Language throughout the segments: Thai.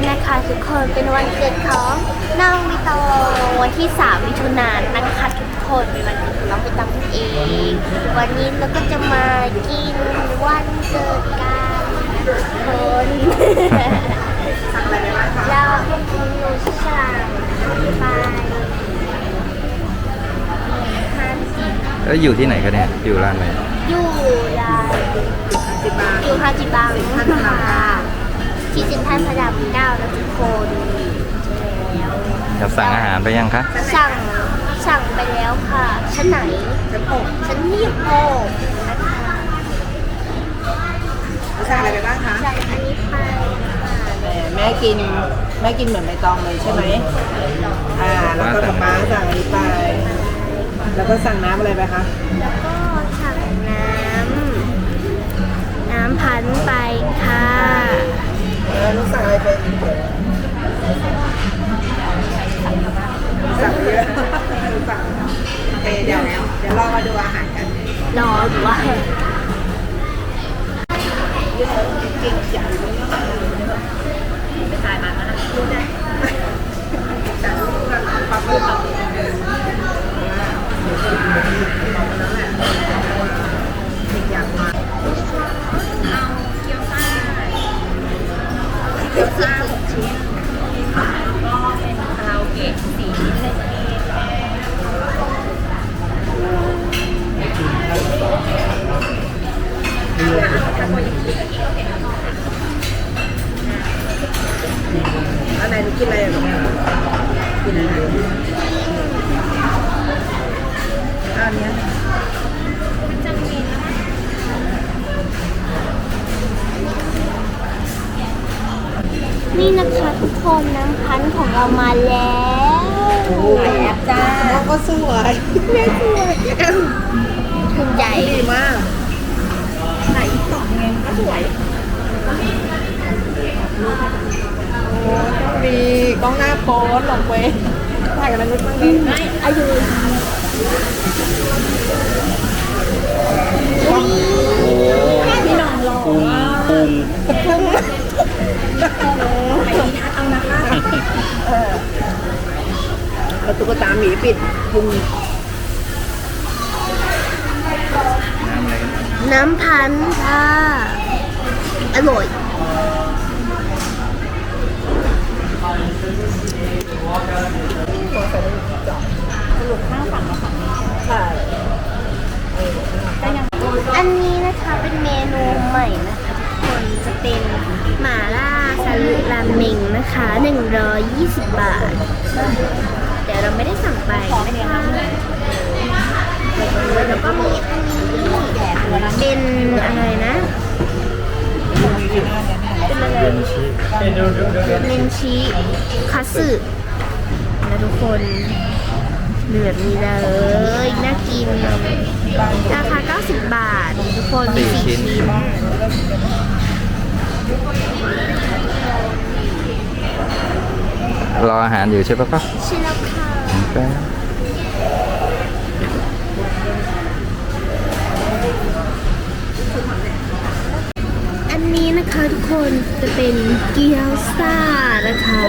วันนี้นะคะทุกคนเป็นวันเกิดของน้องวิตองวันที่ 3 มิถุนายนนะคะทุกคนเป็นวันเกิดของน้องวิตองนั่นเอง วันนี้เราก็จะมากินวันเกิดกันทุกคนสั่งอะไรไปบ้างคะเราหนูสั่งไปฮันจิแล้วอยู่ที่ไหนคะเนี่ย อยู่ร้านไหนอยู่ร้านสิบบาทอยู่ฮาจิบังฮาจิบังค่ะ ที่เซ็นทรัลพระรามเก้านะทุกคนใช่แล้วจะสั่งอาหารไปยังคะ สั่งสั่งไปแล้วค่ะ ชั้นไหนชั้นหกชั้นที่หกนะคะสั่งอะไรไปบ้างคะสั่งอันนี้ไปค่ะแหมแม่กินแม่กินเหมือนใบตองเลยใช่ไหมอ่า แล้วก็ป๊าป๊าสั่งอันนี้ไป แล้วก็สั่งน้ำอะไรไปคะ แล้วก็สั่งน้ำน้ำพันธุ์ไปค่ะ เออลูกสั่งอะไรไปสั่งเยอะสั่งโอเคเดี๋ยวเดี๋ยวเรามาดูอาหารกันรอหรือว่าอย นี่นะคะทุกคนน้ำพันธุ์ของเรามาแล้วแอบจ้าน้องก็สวยแม่สวยคุณใหญ่ดีมากไหนอีกสองไงก็สวยโอ้ต้องมีกล้องหน้าโพสลงเว้ยถ่ายกับมนุษย์บ้างดิไม่อายุพี่น้องรอปุงปุง ไอ้นี่ทัดเอานะคะเออเอาตุ๊กตาหมีปิดพุงน้ำอะไรน้ำพันธุ์ค่ะ อร่อยค่ะอันนี้นะคะเป็นเมนูใหม่นะคะ จะเป็นหม่าล่าซาลุราเมงนะคะ 120 บาท แต่เราไม่ได้สั่งไปนะคะแล้วก็มีอันนี้เป็นอะไรนะเป็นอะไรเรนชิเนนชิคัตสึนะทุกคนเหลือมีเลยน่ากิน ราคา 90 บาท ทุกคนมีสี่ชิ้น รออาหารอยู่ใช่ปะปะใช่แล้วค่ะแป๊บอันนี้นะคะทุกคนจะเป็นเกี๊ยวซ่านะคะ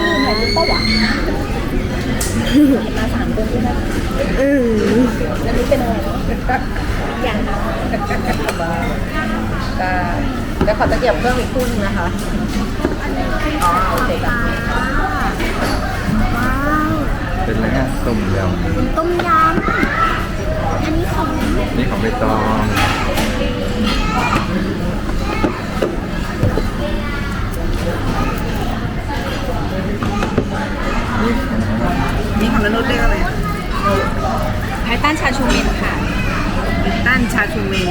อืมแล้วนี่เป็นอะไรอย่าง แล้วขอตะเกียบเพิ่มอีกครึ่งนะคะอ๋อโอเคค่ะว้าวเป็นอะไรนะต้มยต้มยำอันนี้ของำนี่ของใบตองนี่ของมนุษย์เรียกอะไรไททันชาชูเมนค่ะต้านชาชูเมน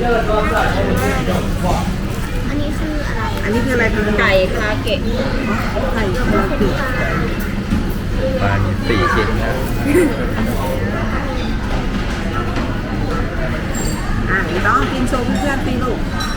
อันนี้คืออะไรอันนี้คืออะไรคะไก่คาเกะไก่คาราเกะปลามีสี่ชิ้นนะอะต้องกินโชว์เพื่อนๆสิลูกคนก่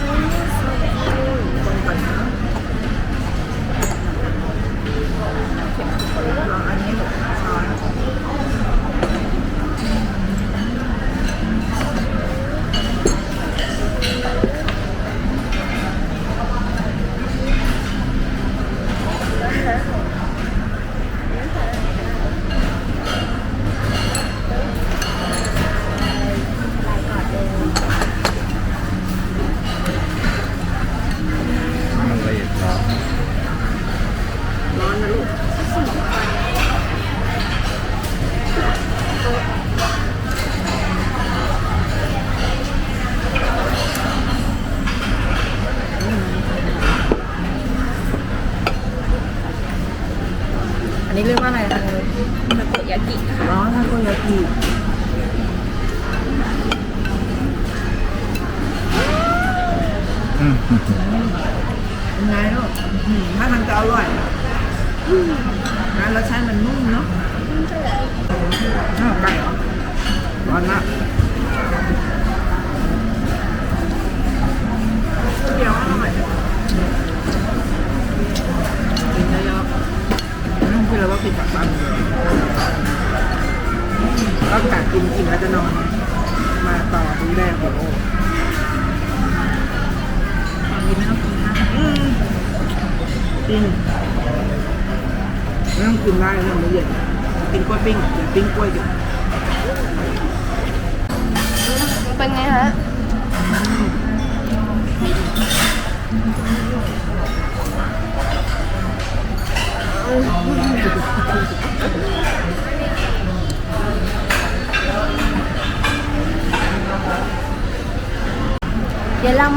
Yalang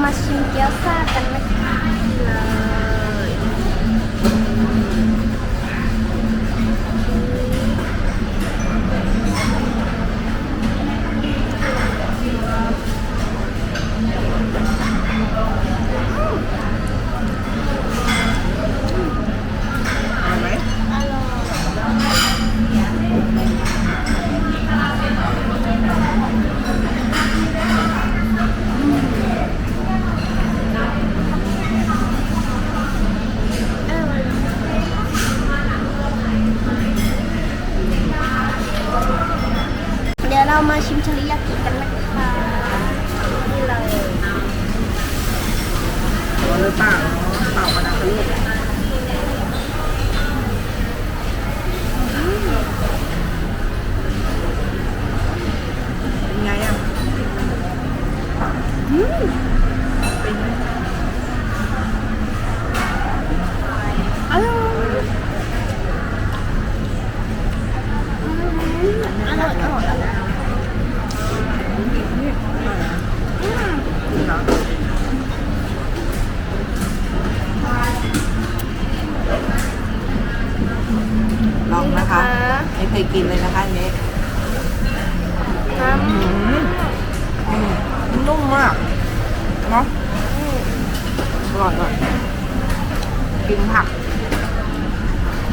mas singkiasa karena ร่อยว่ะกินผัก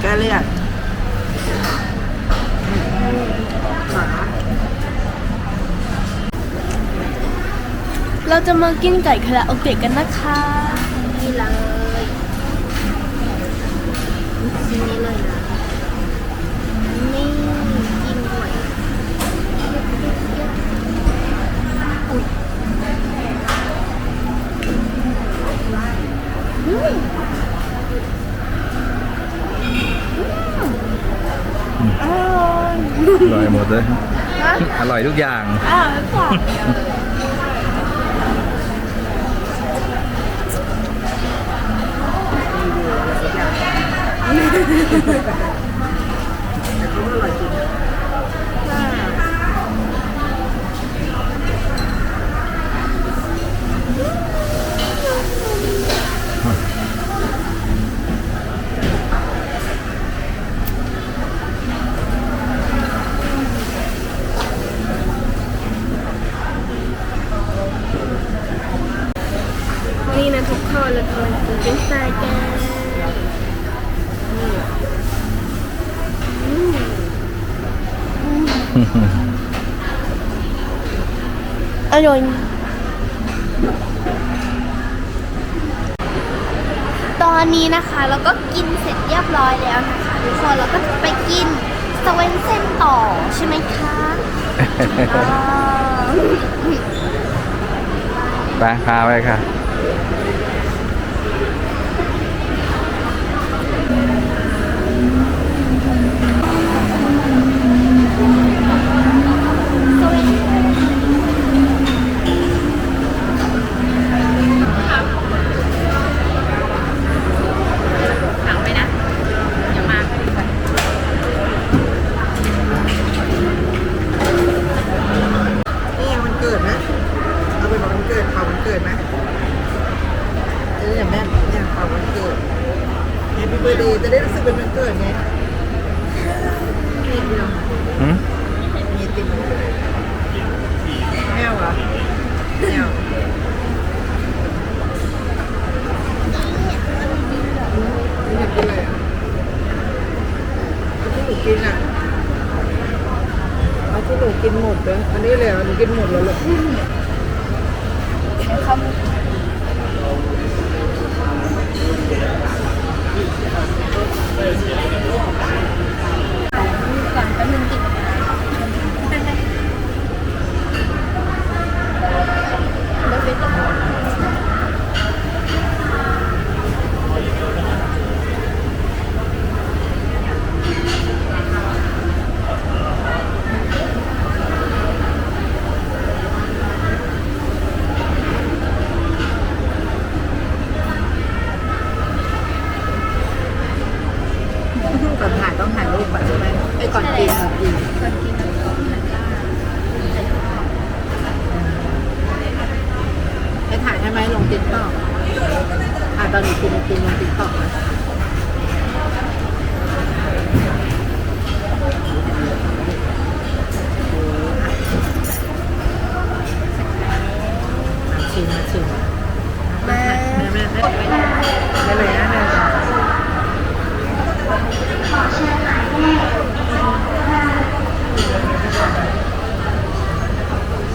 แก้เลี่ยนเราจะมากินไก่คาราโอเกะกันนะคะนี่เลยนี่เลยนะ ร่อยหมดเลย อร่อยทุกอย่าง อ่าสอง ก็จะไปกินสเวนเซนต่อใช่ไหมคะไปพาไปค่ะ ก่อนแป๊บนึงติด ก่อนถ่ายต้องถ่ายรูป ก่อนใช่ไหมไอ้ก่อนกินก่อนกินก่อนกินต้องหันหน้าให้ถ่ายให้ไหมลงติ๊กต็อกอะตอนนี้กินกินลงติ๊กต็อก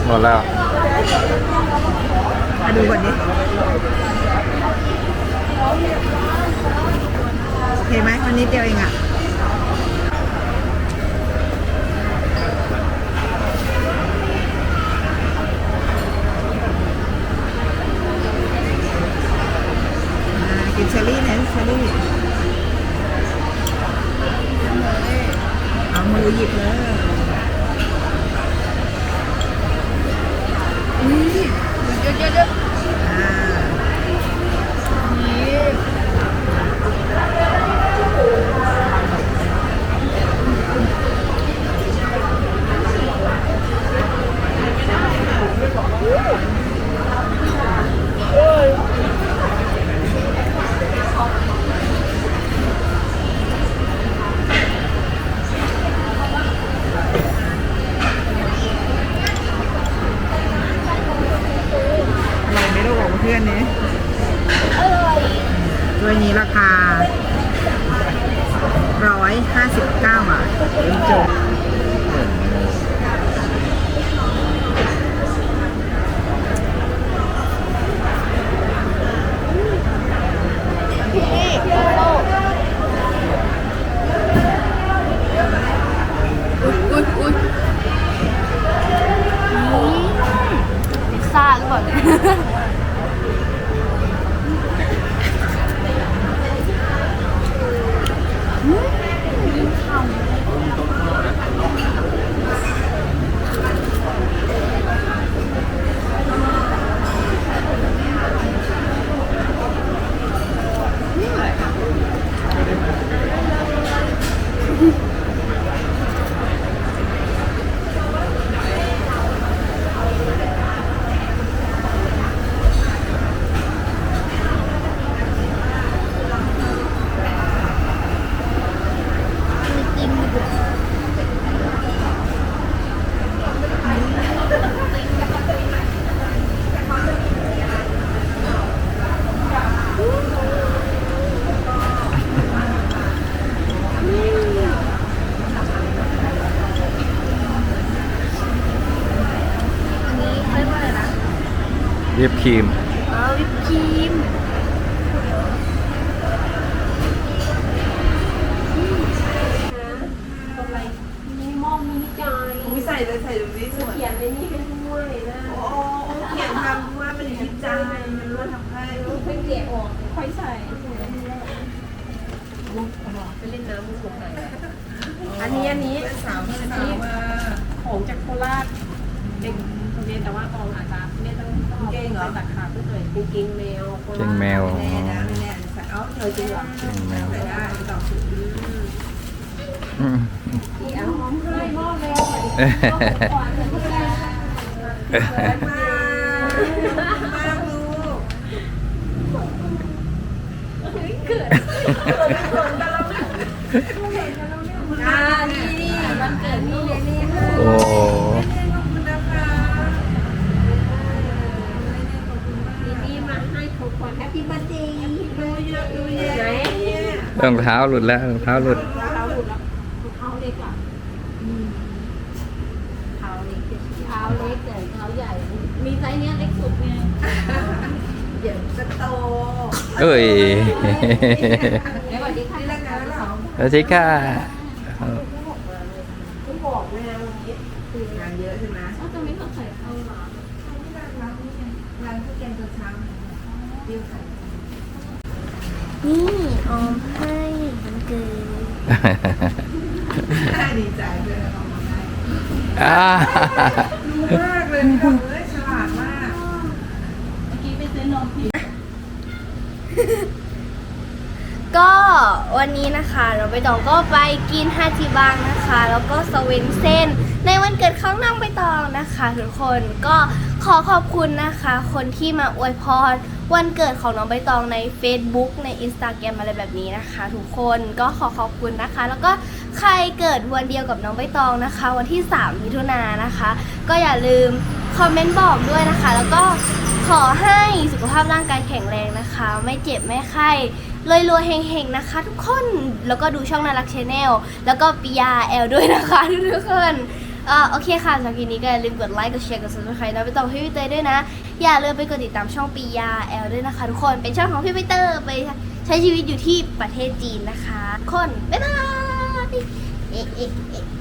หมดแล้วมาดูก่อนนี้โอเคไหมวันนี้เดียวเองอะกินเชอรี่นะเชอรี่ มือหยิบเลย พื่อนนี้อร่อยด้วนี้ราคา 159 บาทจบนี่โลโก้อุ้ยอุ้ยอุ้ยพิซซ่าหรือเปล่าเนี่ย อันนี้เขาเรียกว่าอะไรนะ วิปครีม อ๋อวิปครีม อุ้ยใส่เลยใส่ตรงนี้สวยเขียนในนี้เป็นด้วยนะโอ้เขียนทำ มันคิดใจมันว่าทำให้ลูกค่อยเกลี่ยออกค่อยใส่ไปเล่นน้ำมุกไหนอันนี้อันนี้สาวของจากโคราชเด็กคนนี้แต่ว่าตองอาจจะไม่ต้องต้องไปตัดขาดก็เลยกางเกงแมวโคราชเกงแมวแน่นะไม่แน่ใส่เอาเลยจริงเหรอเกงแมวใส่ได้ต่ออืมที่เอาหอมให้หม้อแมวเอ้ยก่อนเถอะพวกแกมาก อ่านี่นี่วันเกิดนี่เลยนี่โอ้โหขอบคุณนะคะนี่นี่มาให้ของขวัญแฮปปี้เบิร์ดเดย์ดูเยอะดูเยอะไหน รองเท้าหลุดแล้วรองเท้าหลุด รองเท้าหลุดแล้วรองเท้าเล็กอะเท้าเล็กเท้า สุขไง เดี๋ยวจะโต เอ้ย เดี๋ยวก่อนดีค่ะ นี่เลิกงานแล้วเหรอสวัสดีค่ะคุณบอกแม่วันนี้งานเยอะใช่ไหมว่าจะไม่ต้องใส่เข้ามาร้านร้านข้าวแกงตอนเช้าดิวใส่นี่ออมให้วันเกิดดีใจเลยเอามาให้อ่ารู้มากเลยพี่ดำเอ้ยฉลาดมาก เมื่อกี้ไปซื้อนมที่ ก็วันนี้นะคะเราไปตองก็ไปกินฮาจิบังนะคะ แล้วก็สเวนเซนในวันเกิดของน้องใบตองนะคะทุกคนก็ขอขอบคุณนะคะ คนที่มาอวยพรวันเกิดของน้องใบตองใน Facebook ใน Instagram อะไรแบบนี้นะคะ ทุกคนก็ขอขอบคุณนะคะ แล้วก็ใครเกิดวันเดียวกับน้องใบตองนะคะ วันที่ 3 มิถุนายนนะคะ ก็อย่าลืม คอมเมนต์บอกด้วยนะคะ แล้วก็ขอให้สุขภาพร่างกายแข็งแรงนะคะ ไม่เจ็บไม่ไข้รวยรวยเฮงๆนะคะ ทุกคนแล้วก็ดูช่องนารักชาแนลแล้วก็ปิยาแอลด้วยนะคะทุกคนเออโอเคค่ะสำหรับคลิปนี้ก็อย่าลืมกดไลค์กดแชร์กด subscribe นะไปต่อพี่ใบเตยด้วยนะ อย่าลืมไปกดติดตามช่องปิยาแอลด้วยนะคะ ทุกคนเป็นช่องของพี่ใบเตยไปใช้ชีวิตอยู่ที่ประเทศจีนนะคะทุกคนบ๊ายบาย